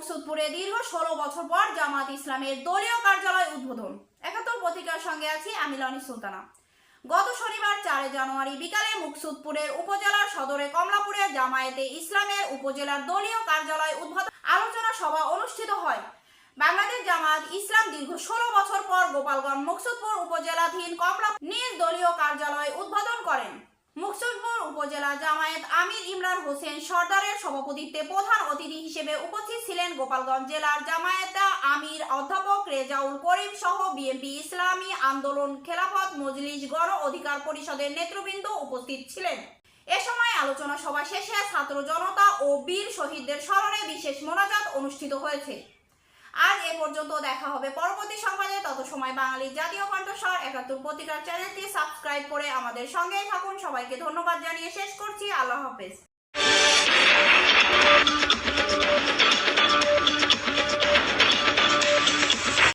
মুকসুদপুরে দীর্ঘ ষোলো বছর পর জামাত ইসলামের দলীয় কার্যালয় উদ্বোধন। একাত্তর পত্রিকার সঙ্গে আছি আমি লনি সুলতানা। গত শনিবার চারে জানুয়ারি বিকালে মুকসুদপুরের উপজেলার সদরে কমলাপুরে জামায়াতে ইসলামের উপজেলার দলীয় কার্যালয় উদ্বোধন আলোচনা সভা অনুষ্ঠিত হয়। বাংলাদেশ জামাত ইসলাম দীর্ঘ ষোলো বছর পর গোপালগঞ্জ মুকসুদপুর উপজেলাধীন কমলা নিজ দলীয় কার্যালয় উদ্বোধন করেন। মুকসুদপুর উপজেলা জামায়াত আমির ইমরান হোসেন সর্দারের সভাপতিত্বে প্রধান অতিথি হিসেবে উপস্থিত ছিলেন গোপালগঞ্জ জেলার জামায়াতা আমির অধ্যাপক রেজাউল করিম সহ বিএনপি ইসলামী আন্দোলন খেলাফত মজলিস গণ অধিকার পরিষদের নেতৃবৃন্দ উপস্থিত ছিলেন। এ সময় আলোচনা সভা শেষে ছাত্র জনতা ও বীর শহীদদের স্মরণে বিশেষ মোনাজাত অনুষ্ঠিত হয়েছে। আজ এ পর্যন্ত দেখা হবে পরবর্তী সংবাদে। তত সময় বাঙালি জাতীয় কণ্ঠস্বর, একাত্তর পত্রিকার চ্যানেলটি সাবস্ক্রাইব করে আমাদের সঙ্গেই থাকুন। সবাইকে ধন্যবাদ জানিয়ে শেষ করছি। আল্লাহ হাফেজ।